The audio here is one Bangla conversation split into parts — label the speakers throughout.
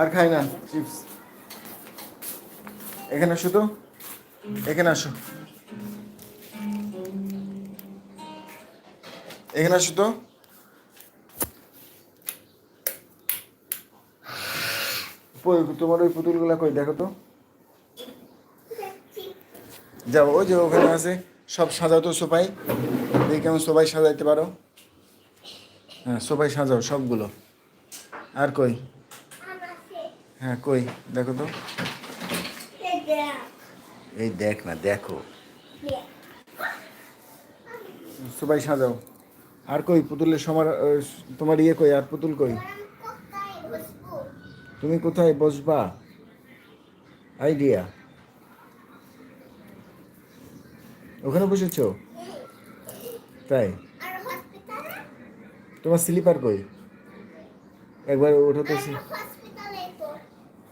Speaker 1: আর খাই না, চিপস। এখানে আসো তো এখানে আসো। এখানে আসো তো। তোমার ওই পুতুলগুলা কই? দেখো তো। যাব ওই যে ওখানে আছে। সব সাজাও তো সোফাই দেখি কেমন সোফাই সাজাইতে পারো? হ্যাঁ সোফাই সাজাও সবগুলো। আর কই? হ্যাঁ কই? দেখো তো। এই দেখ না, দেখো। সবাই সাজাও। আর কই, পুতুলের সমার তোমার ইয়ে কই, আর পুতুল কই? তুমি কোথায় বসবা? আইডিয়া। ওখানে বসেছো? তাই? তোমার স্লিপার কই? একবার ওঠো তো সি-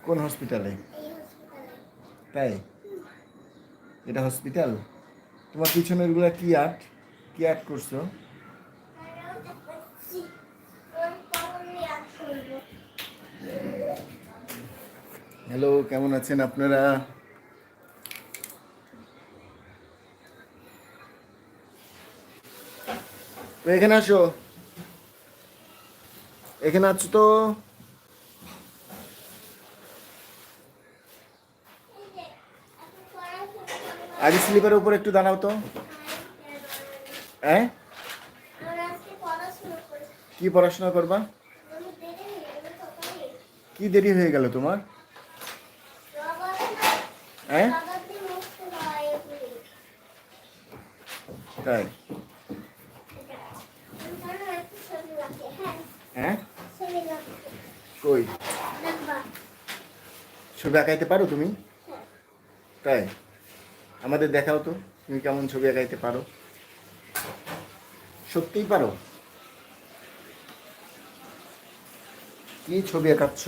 Speaker 1: কোন হসপিটালে তাই? এটা হসপিটাল তোমার পিছনেরগুলা কি আর্ট? কি আর্ট করছ? হ্যালো কেমন আছেন আপনারা? এখানে আসো। এখানে আছো তো? আগে স্লিপারের উপর একটু দাঁড়াও তো। হ্যাঁ? কি পড়াশোনা করবা? কি দেরি হয়ে গেল তোমার? হ্যাঁ? তাই? হ্যাঁ? ছবি আঁকাইতে পারো তুমি? তাই? আমাদের দেখাও তো তুমি কেমন ছবি আঁকাইতে পারো। সত্যিই পারো? কি ছবি আঁকাচ্ছ?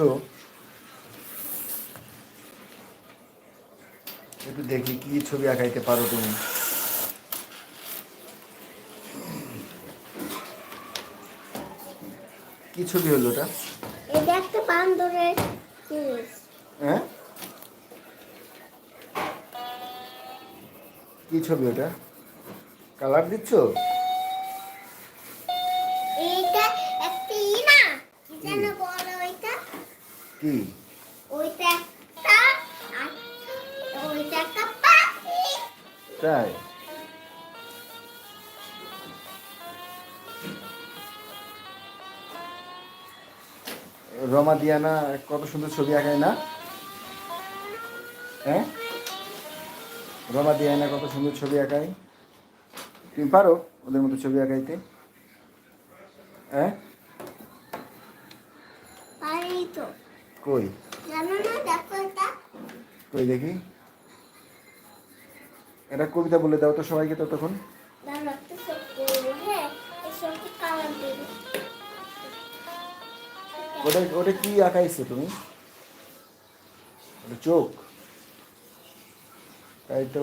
Speaker 1: একটু দেখি কি ছবি আঁকাইতে পারো তুমি? কি ছবি হলো ওটা?
Speaker 2: এটা একটা বান্দরের
Speaker 1: হ্যাঁ? কি ছবি ওটা? কালার দিচ্ছ?
Speaker 2: এইটা একটা ই না কি যেন বলে ওইটা?
Speaker 1: কি?
Speaker 2: ওইটা একটা ওইটা একটা পাখি।
Speaker 1: তাই? রমা দিয়ানা কত সুন্দর ছবি আঁকায় না? হ্যাঁ? রমা দিয়ানা কত সুন্দর ছবি আঁকায়। তুমি পারো ওদের মতো ছবি আঁকাইতে। হ্যাঁ? কই?
Speaker 2: না
Speaker 1: কই দেখি? এটা কবিতা বলে দাও তো সবাইকে তো তখন
Speaker 2: হ্যাঁ
Speaker 1: ওটা ওটা কি আঁকাইছো তুমি? ওটা চোখ। তাই তো।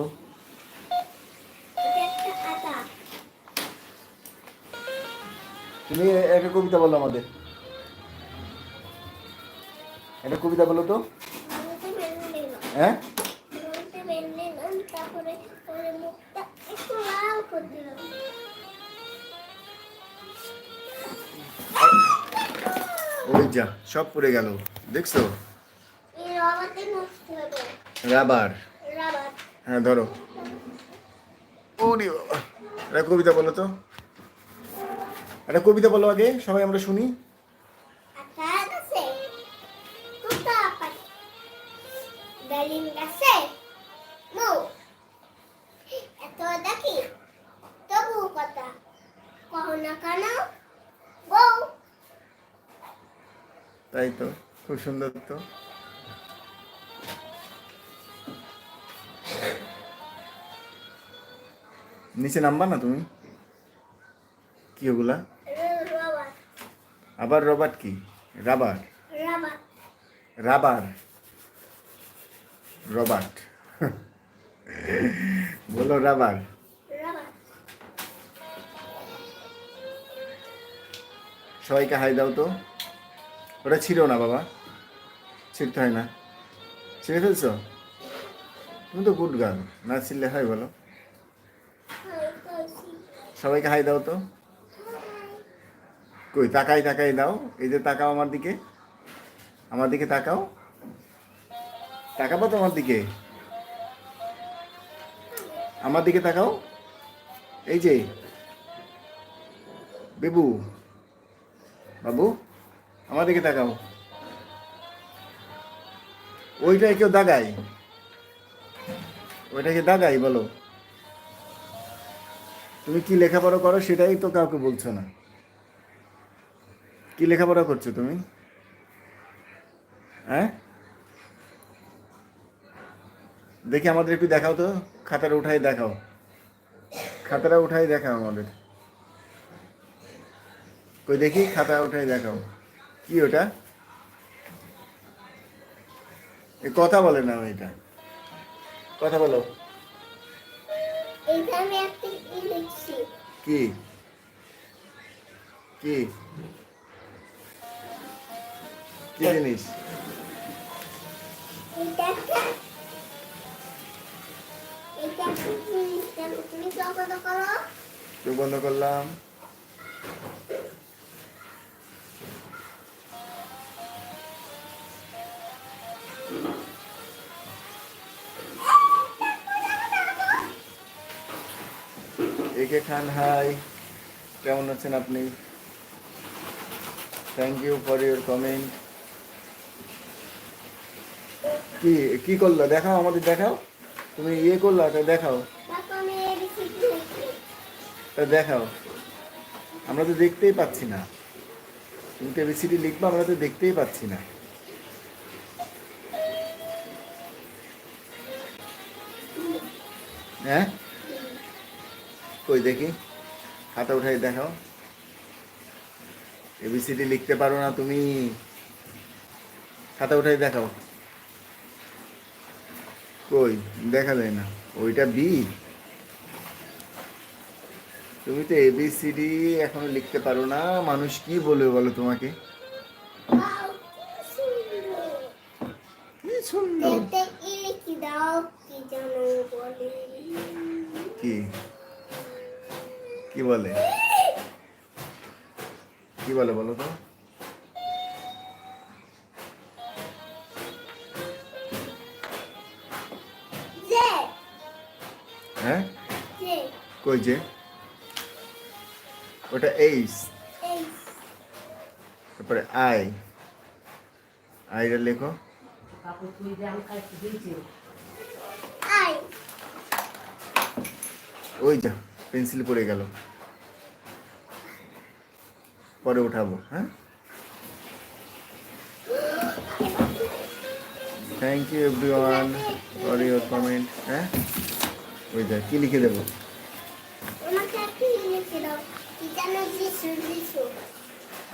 Speaker 1: তুমি একটা কবিতা বলো আমাদের। একটা কবিতা বলো তো। হ্যাঁ? ওই যা সব পড়ে গেল। দেখছ? রাবার।
Speaker 2: রাবার।
Speaker 1: হ্যাঁ ধরো। ওরে বাবা। একটা কবিতা বলো তো। একটা কবিতা বলো আগে সবাই আমরা শুনি।
Speaker 2: আটা গাছে কুতা পাই ডালিম গাছে মৌ এত দেখি তবু কথা কখনো না কেন বউ।
Speaker 1: তাই তো খুব সুন্দর তো। নিচে নামবা না তুমি? কি ওগুলা? আবার রবার্ট কি? রাবার?
Speaker 2: রাবার।
Speaker 1: Rubber Robert. বলো রাবার। সবাইকে হাই দাও তো। ওটা ছিল না বাবা। ছিঁড়তে হয় না। ছিঁড়ে ফেলছো? তুমি তো গুড গার্ল। না ছিঁড়লে হয় বলো। সবাইকে হাই দাও তো। কই, তাকাই তাকাই দাও। এই যে তাকাও আমার দিকে। আমার দিকে তাকাও। তাকাবো তোমার দিকে? আমার দিকে তাকাও। এই যে। বেবু। বাবু, আমার দিকে তাকাও। ওইটাই কেউ দাগাই ওইটাকে দাগাই বলো। তুমি কি লেখাপড়া করো সেটাই তো কাউকে বলছো না। কি লেখাপড়া করছ তুমি? হ্যাঁ? দেখি আমাদের একটু দেখাও তো, খাতাটা উঠাই দেখাও। খাতাটা উঠাই দেখাও আমাদের। কই দেখি, খাতা উঠাই দেখাও। কি ওটা? কথা বলে না এটা কথা বলো।
Speaker 2: এইখানে একটা কি লিখছি
Speaker 1: কি? কি? কি জিনিস? চোখ বন্ধ করলাম। একে খান, হাই। কেমন আছেন আপনি? Thank you for your comment কি কি করল? দেখাও আমাদের, দেখাও। তুমি ইয়ে করল এটা দেখাও। তা দেখাও। আমরা তো দেখতেই পাচ্ছি না। তুমি তো এবিসিডি লিখব, আমরা তো দেখতেই পাচ্ছি না। হ্যাঁ? কই দেখি? খাতা উঠাই দেখাও। এবিসিডি লিখতে পারো না তুমি। খাতা উঠাই দেখাও। কই? দেখা যায় না। ওইটা বি তুমি তো এবিসিডি এখনও লিখতে পারো না। মানুষ কি বলবে বলো তোমাকে?
Speaker 2: কি?
Speaker 1: কি
Speaker 2: বলে?
Speaker 1: কি বলে বলো তো? হ্যাঁ? কই যে? ওটা এইস
Speaker 2: এই
Speaker 1: তারপরে আই। আইটা লেখো। ওই যা। পেন্সিল পড়ে গেল। পরে উঠাবো হ্যাঁ? Thank you everyone for your comment হ্যাঁ? ওই যা কি লিখে দেবো?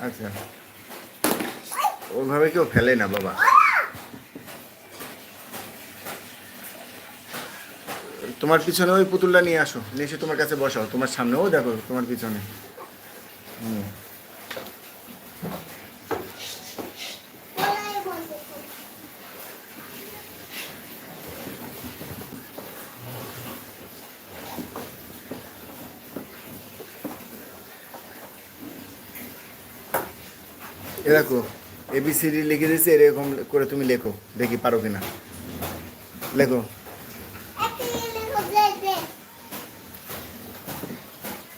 Speaker 1: আচ্ছা। ওইভাবে কেউ ফেলে না বাবা। তোমার পিছনে ওই পুতুলটা নিয়ে আসো। নিয়ে এসে তোমার কাছে বসাও। তোমার সামনেও দেখো তোমার পিছনে। হুম। দেখো এবিসিডি লিখে দিয়েছে, এরকম করে তুমি লেখো, দেখি পারো কিনা। লেখো
Speaker 2: একটা লিখো যে যে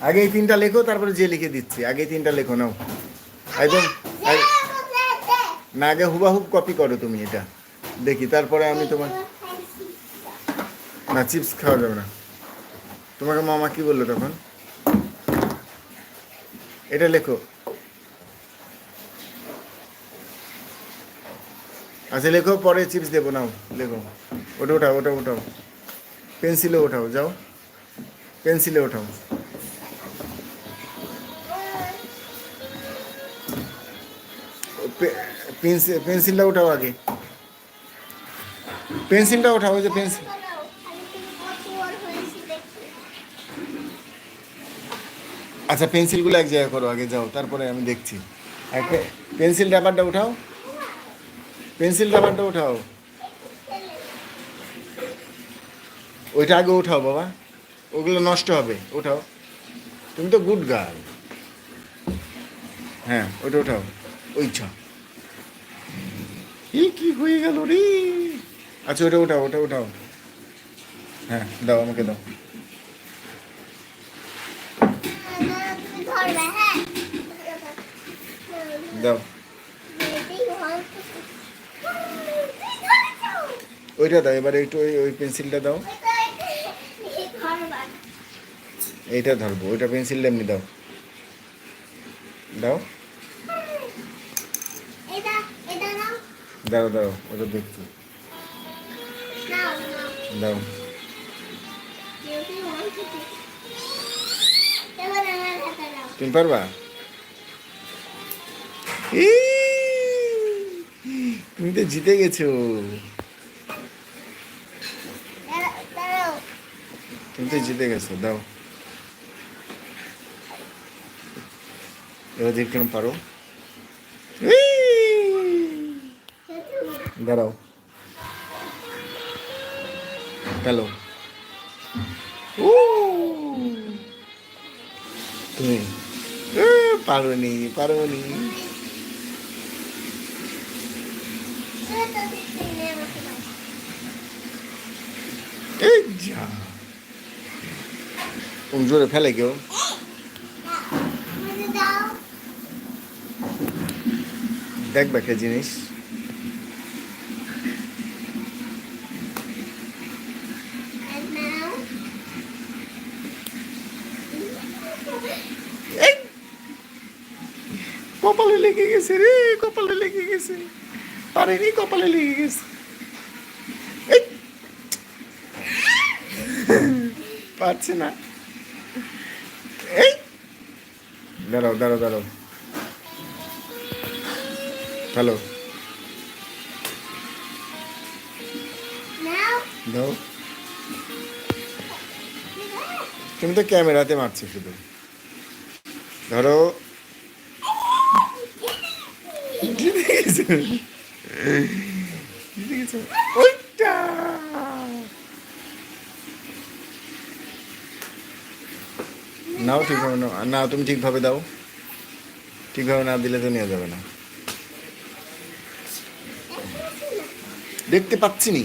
Speaker 1: আগে এই তিনটা লেখো, তারপরে যে লিখে দিচ্ছি। আগে তিনটা লেখো, নাও। একদম না, আগে হুবাহুব কপি করো তুমি এটা। দেখি, তারপরে আমি তোমার না চিপস খাওয়া যাবে না। তোমাকে মামা কি বলল তখন? এটা লেখো। আচ্ছা লেখো, পরে চিপস দেবো, নাও, লেখো। ওটা ওঠাও ওটা ওঠাও পেন্সিলে ওঠাও যাও। পেন্সিলে ওঠাও পেন্সিল পেন্সিলটা ওঠাও আগে। পেন্সিলটা ওঠাও ওই যে পেন্সিল। আচ্ছা পেন্সিলগুলো এক জায়গায় করো, আগে যাও, তারপরে আমি দেখছি। পেন্সিল ব্যাপারটা উঠাও। পেন্সিল রাবারটা উঠাও। ওইটা আগে উঠাও বাবা। ওগুলো নষ্ট হবে, উঠাও। তুমি তো গুড গার্ল। হ্যাঁ ওইটা উঠাও। ওইটা এই কি হয়ে গেল রে? আচ্ছা ওটা উঠাও ওটা উঠাও হ্যাঁ দাও, আমাকে দাও। দাও। ওইটা দাও, এবার একটু ওই ওই পেন্সিলটা দাও। এইটা ধরবো, ওইটা পেন্সিলটা এমনি দাও। দাও
Speaker 2: এটা এটা নাও
Speaker 1: দাও দাও, ওটা দেখছি দাও। তুমি পারবা? তুমি তো জিতে গেছো। তুমি তো জিতে গেছো, দাও। এবার দেখি কেন পারো এই, দাঁড়াও। হ্যালো। তুমি? পারোনি পারোনি। এই যা। জোরে ফেলে কেউ? দেখবে একটা জিনিস
Speaker 2: and now
Speaker 1: এই! কপালে লেগে গেছে রে কপালে লেগে গেছে। পারেনি কপালে লেগে গেছে! পারছে না। এই! দাঁড়াও দাঁড়াও দাঁড়াও। হ্যালো। দাও। তুমি তো ক্যামেরাতে মারছো শুধু। ধরো। জিতে গেছো। ওইটা নাও। ঠিকভাবে নাও না, তুমি ঠিকভাবে দাও। ঠিকভাবে না দিলে তো নেওয়া যাবে না। দেখতে পাচ্ছি নি।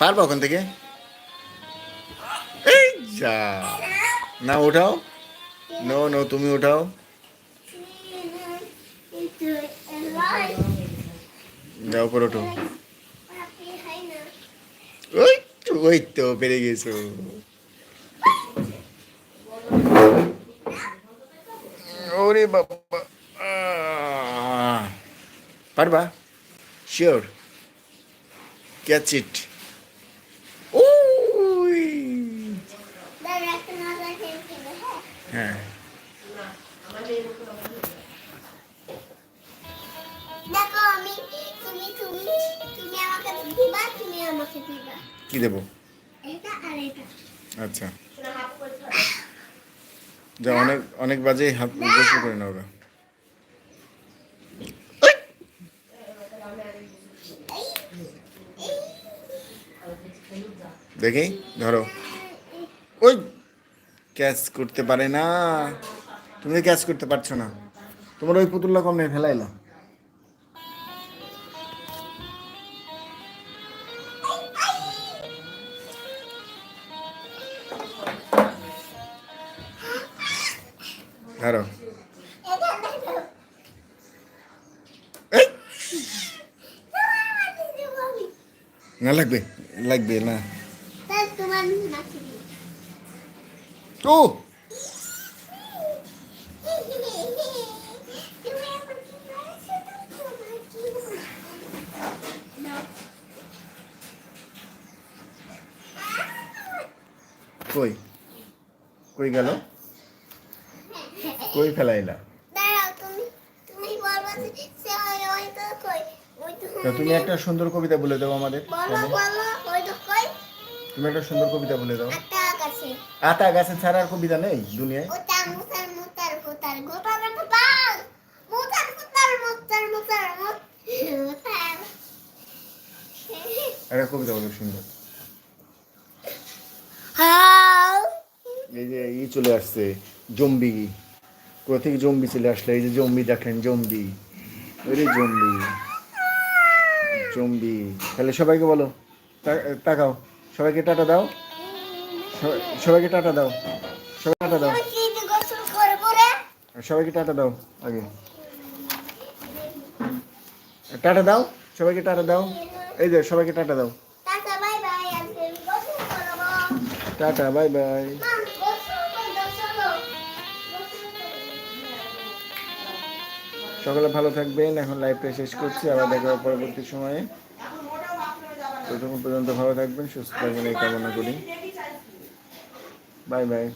Speaker 1: পারব ওখান থেকে? এই যা। না ওঠাও। নো নো তুমি ওঠাও। যাও, উপর ওঠো। ওই তো ওই তো, পেরে গেছো। ওরে বাবা। পারবা? শিওর ক্যাচ ইট ওই হ্যাঁ
Speaker 2: দেখো আমি তুমি তুমি তুমি আমাকে দিবা তুমি আমাকে দিবা।
Speaker 1: কি দেবো?
Speaker 2: এটা আর এটা।
Speaker 1: আচ্ছা। যা অনেক অনেক বাজে হাত গোসল করে নাও ওরা। দেখি ধরো। ওই ক্যাচ করতে পারে না। তুমি ক্যাচ করতে পারছ না। তোমার ওই পুতুলটা কম নেই ফেলাইলো। ধরো। না লাগবে লাগবে না। ও
Speaker 2: তুমি আমাকে মারছো তো তোমার কি নাও
Speaker 1: কই? কই গেল? কই ফেলাইলা?
Speaker 2: তুমি
Speaker 1: একটা সুন্দর কবিতা বলে দাও আমাদের তুমি একটা সুন্দর কবিতা বলে দাও। আতা গাছে। ছাড়ার কবিতা নেই দুনিয়ায়? একটা কবিতা বলো সুন্দর। ই চলে আসছে জম্বি। কোথা থেকে জম্বি চলে আসলো? এই যে জম্বি দেখেন জম্বি। ওই রে জম্বি। জম্বি। তাহলে সবাইকে বলো তাকাও। সবাইকে টাটা দাও। সবাইকে টাটা দাও। সবাই টাটা দাও। সবাইকে টাটা দাও আগে। টাটা দাও। সবাইকে টাটা দাও। এই যে সবাইকে টাটা দাও।
Speaker 2: Tata bye bye
Speaker 1: tata bye bye. সকালে ভালো থাকবেন। এখন লাইভটা শেষ করছি। আবার দেখা হবে পরবর্তী সময়ে। ততক্ষণ পর্যন্ত ভালো থাকবেন, সুস্থ থাকবেন, এই কামনা করি। Bye bye